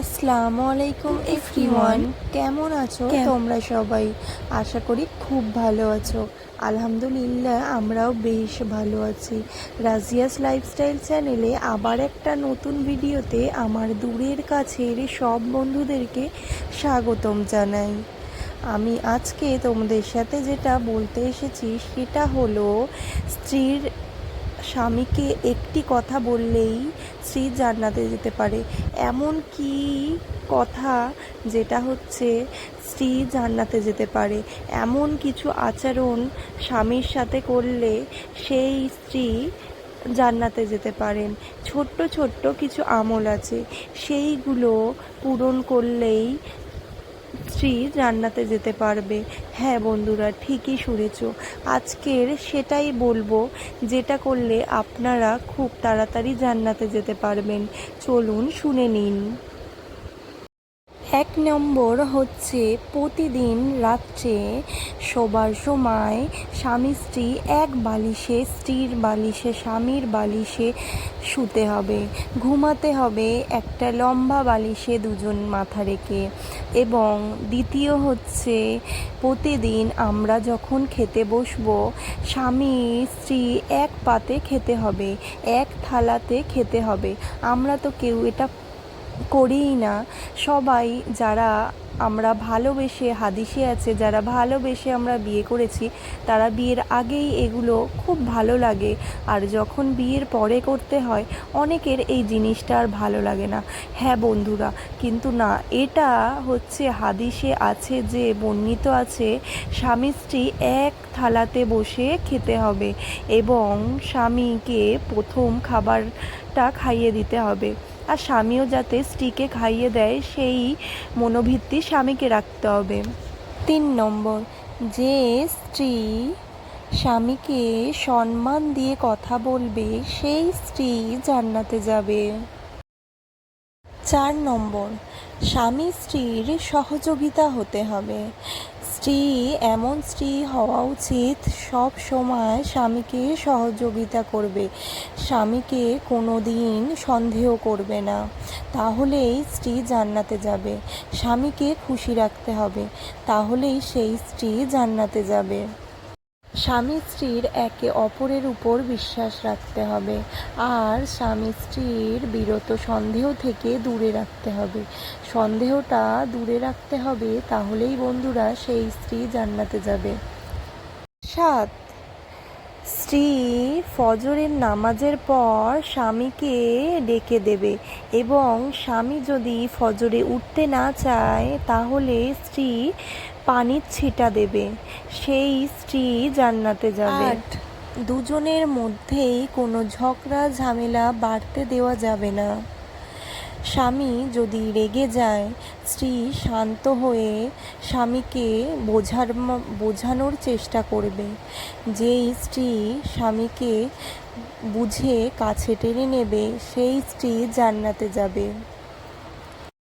আসসালামু আলাইকুম এভরিওয়ান। কেমন আছো? তোমরা সবাই? আশা করি খুব ভালো আছো। আলহামদুলিল্লাহ আমরাও বেশ ভালো আছি। রাজিয়াস লাইফস্টাইল চ্যানেলে আবার একটা নতুন ভিডিওতে আমার দূরের কাছের সব বন্ধুদেরকে স্বাগতম জানাই। আমি আজকে তোমাদের সাথে যেটা বলতে এসেছি সেটা হলো স্ত্রীর স্বামীকে একটি কথা বললেই স্ত্রী জান্নাতে যেতে পারে। এমন কি কথা যেটা হচ্ছে স্ত্রী জান্নাতে যেতে পারে? এমন কিছু আচরণ স্বামীর সাথে করলে সেই স্ত্রী জান্নাতে যেতে পারেন। ছোট্ট ছোট্ট কিছু আমল আছে। সেইগুলো পূরণ করলেই স্ত্রী জান্নাতে যেতে পারবে। হ্যাঁ বন্ধুরা, ঠিকই শুনেছ। আজকের সেটাই বলব, যেটা করলে আপনারা খুব তাড়াতাড়ি জান্নাতে যেতে পারবেন। চলুন শুনে নিন। এক নম্বর হচ্ছে প্রতিদিন রাত্রে শোবার সময় স্বামী স্ত্রী এক বালিশে, স্ত্রীর বালিশে, স্বামীর বালিশে শুতে হবে। ঘুমাতে হবে একটা লম্বা বালিশে দুজন মাথা রেখে। এবং দ্বিতীয় হচ্ছে প্রতিদিন আমরা যখন খেতে বসবো, স্বামী স্ত্রী এক পাতে খেতে হবে, এক থালাতে খেতে হবে। আমরা তো কেউ এটা করিই না। সবাই যারা আমরা ভালোবেসে হাদিসে আছে, যারা ভালোবেসে আমরা বিয়ে করেছি, তারা বিয়ের আগেই এগুলো খুব ভালো লাগে। আর যখন বিয়ের পরে করতে হয়, অনেকের এই জিনিসটা আর ভালো লাগে না। হ্যাঁ বন্ধুরা, কিন্তু না, এটা হচ্ছে হাদিসে আছে যে, বর্ণিত আছে, স্বামী স্ত্রী এক থালাতে বসে খেতে হবে এবং স্বামীকে প্রথম খাবারটা খাইয়ে দিতে হবে। আর স্বামীও যাতে স্ত্রীকে খাইয়ে দেয়, সেই মনোভিত্তি স্বামীকে রাখতে হবে। তিন নম্বর, যে স্ত্রী স্বামীকে সম্মান দিয়ে কথা বলবে, সেই স্ত্রী জান্নাতে যাবে। চার নম্বর স্বামী স্ত্রীর সহযোগিতা হতে হবে। স্ত্রী, এমন স্ত্রী হওয়া উচিত সব সময় স্বামীকে সহযোগিতা করবে। স্বামীকে কোনো দিন সন্দেহ করবে না। তাহলেই স্ত্রী জান্নাতে যাবে। স্বামীকে খুশি রাখতে হবে। তাহলেই সেই স্ত্রী জান্নাতে যাবে। স্বামী স্ত্রীর একে অপরের উপর বিশ্বাস রাখতে হবে। আর স্বামী স্ত্রীর বিরত সন্দেহ থেকে দূরে রাখতে হবে। সন্দেহটা দূরে রাখতে হবে, তাহলেই বন্ধুরা সেই স্ত্রী জান্নাতে যাবে। সাত, স্ত্রী ফজরের নামাজের পর স্বামীকে ডেকে দেবে এবং স্বামী যদি ফজরে উঠতে না চায়, তাহলে স্ত্রী পানির ছিটা দেবে। সেই স্ত্রী জান্নাতে যাবে। দুজনের মধ্যেই কোনো ঝগড়া, ঝামেলা বাড়তে দেওয়া যাবে না। স্বামী যদি রেগে যায়, স্ত্রী শান্ত হয়ে স্বামীকে বোঝার বোঝানোর চেষ্টা করবে। যেই স্ত্রী স্বামীকে বুঝে কাছে টেনে নেবে, সেই স্ত্রী জান্নাতে যাবে।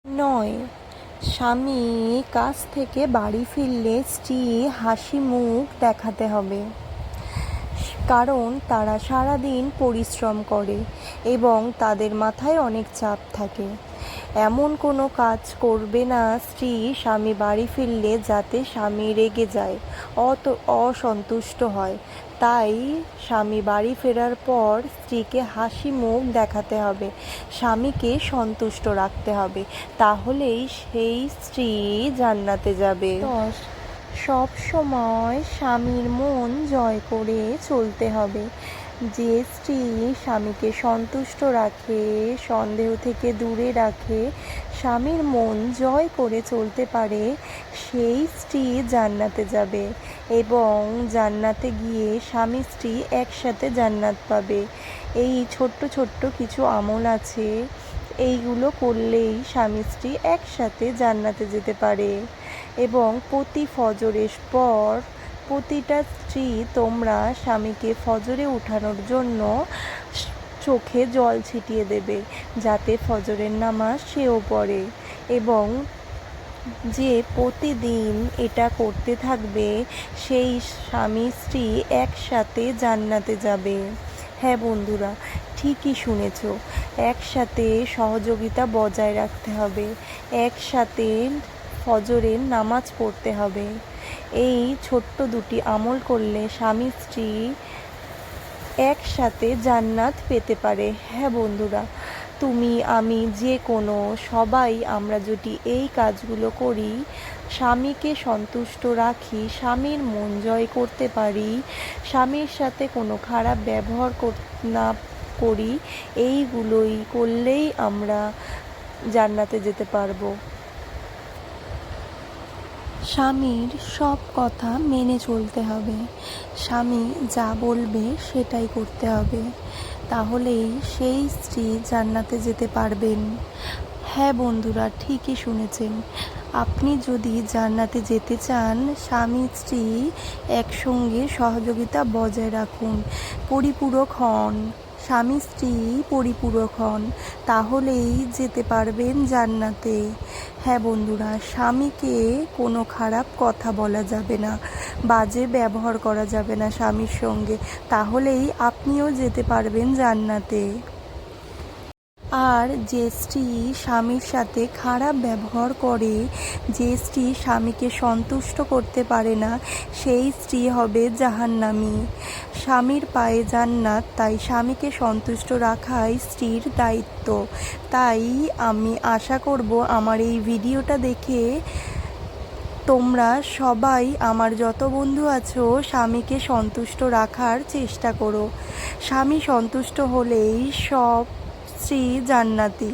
নয় স্বামী কাজ থেকে বাড়ি ফিরলে স্ত্রী হাসি মুখ দেখাতে হবে। কারণ তারা সারাদিন পরিশ্রম করে এবং তাদের মাথায় অনেক চাপ থাকে। এমন কোনো কাজ করবে না, স্ত্রী স্বামী বাড়ি ফিরলে যাতে স্বামী রেগে যায়, অত অসন্তুষ্ট হয়। তাই স্বামী বাড়ি ফেরার পর স্ত্রীকে হাসি মুখ দেখাতে হবে, স্বামীকে সন্তুষ্ট রাখতে হবে। তাহলেই সেই স্ত্রী জান্নাতে যাবে। সব সময় স্বামীর মন জয় করে চলতে হবে। যে স্ত্রী স্বামীকে সন্তুষ্ট রাখে, সন্দেহ থেকে দূরে রাখে, স্বামীর মন জয় করে চলতে পারে, সেই স্ত্রী জান্নাতে যাবে এবং জান্নাতে গিয়ে স্বামী স্ত্রী একসাথে জান্নাত পাবে। এই ছোট্ট ছোট্ট কিছু আমল আছে। এইগুলো করলেই স্বামী স্ত্রী একসাথে জান্নাতে যেতে পারে এবং প্রতি ফজরের পর প্রতিটা স্ত্রী তোমরা স্বামীকে ফজরে উঠানোর জন্য চোখে জল ছিটিয়ে দেবে, যাতে ফজরের নামাজ সেও পড়ে। এবং যে প্রতিদিন এটা করতে থাকবে, সেই স্বামী স্ত্রী একসাথে জান্নাতে যাবে। হ্যাঁ বন্ধুরা, ঠিকই শুনেছ, একসাথে সহযোগিতা বজায় রাখতে হবে, একসাথে ফজরের নামাজ পড়তে হবে। এই ছোট্ট দুটি আমল করলে স্বামী স্ত্রী একসাথে জান্নাত পেতে পারে। হ্যাঁ বন্ধুরা, তুমি, আমি যে কোনো, সবাই আমরা যদি এই কাজগুলো করি, স্বামীকে সন্তুষ্ট রাখি, স্বামীর মন জয় করতে পারি, স্বামীর সাথে কোনো খারাপ ব্যবহার না করি, এইগুলোই করলেই আমরা জান্নাতে যেতে পারব। স্বামীর সব কথা মেনে চলতে হবে। স্বামী যা বলবে সেটাই করতে হবে। তাহলেই সেই স্ত্রী জান্নাতে যেতে পারবেন। হ্যাঁ বন্ধুরা, ঠিকই শুনেছেন। আপনি যদি জান্নাতে যেতে চান, স্বামী স্ত্রী একসঙ্গে সহযোগিতা বজায় রাখুন, পরিপূরক হন। স্বামী স্ত্রী পরিপূরক হন, তাহলেই যেতে পারবেন জান্নাতে। হ্যাঁ বন্ধুরা, স্বামীকে কোনো খারাপ কথা বলা যাবে না, বাজে ব্যবহার করা যাবে না স্বামীর সঙ্গে, তাহলেই আপনিও যেতে পারবেন জান্নাতে। আর যে স্ত্রী স্বামীর সাথে খারাপ ব্যবহার করে, যে স্ত্রী স্বামীকে সন্তুষ্ট করতে পারে না, সেই স্ত্রী হবে জাহান্নামী। স্বামীর পায়ে জান্নাত, তাই স্বামীকে সন্তুষ্ট রাখাই স্ত্রীর দায়িত্ব। তাই আমি আশা করব আমার এই ভিডিওটা দেখে তোমরা সবাই আমার যত বন্ধু আছো স্বামীকে সন্তুষ্ট রাখার চেষ্টা করো। স্বামী সন্তুষ্ট হলেই সব স্ত্রী জান্নাতি।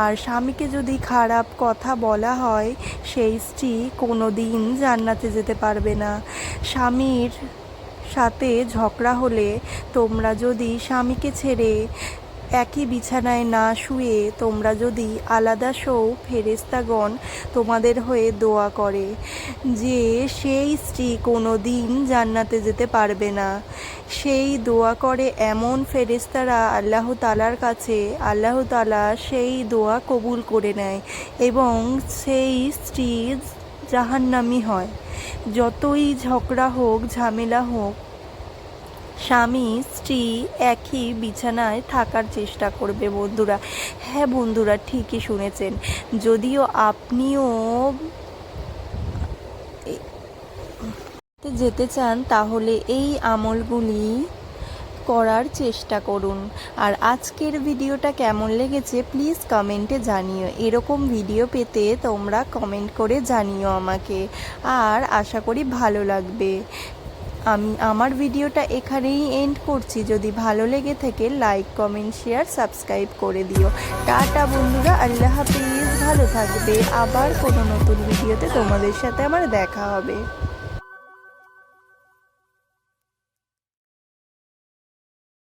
আর স্বামীকে যদি খারাপ কথা বলা হয়, সেই স্ত্রী কোনো দিন জান্নাতে যেতে পারবে না। স্বামীর সাথে ঝগড়া হলে তোমরা যদি স্বামীকে ছেড়ে একই বিছানায় না শুয়ে তোমরা যদি আলাদা শোও ফেরেস্তাগণ তোমাদের হয়ে দোয়া করে, যে সেই স্ত্রী কোনো দিন জান্নাতে যেতে পারবে না। সেই দোয়া করে এমন ফেরেস্তারা আল্লাহ তালার কাছে, আল্লাহ তালা সেই দোয়া কবুল করে নেয় এবং সেই স্ত্রী জাহান্নামি হয়। যতই ঝগড়া হোক, ঝামেলা হোক স্বামী, স্ত্রী একই বিছানায় থাকার চেষ্টা করবে বন্ধুরা। হ্যাঁ বন্ধুরা, ঠিকই শুনেছেন। যদিও আপনিও যেতে চান, তাহলে এই আমলগুলি করার চেষ্টা করুন। আর আজকের ভিডিওটা কেমন লেগেছে, প্লিজ কমেন্টে জানিও। এরকম ভিডিও পেতে তোমরা কমেন্ট করে জানিও আমাকে। আর আশা করি ভালো লাগবে। আমি আমার ভিডিওটা এখানেই এন্ড করছি। যদি ভালো লেগে থাকে লাইক কমেন্ট শেয়ার সাবস্ক্রাইব করে দিও। টাটা বন্ধুরা, আল্লাহ হাফিজ। ভালো থাকবে। আবার কোনো নতুন ভিডিওতে তোমাদের সাথে আমার দেখা হবে।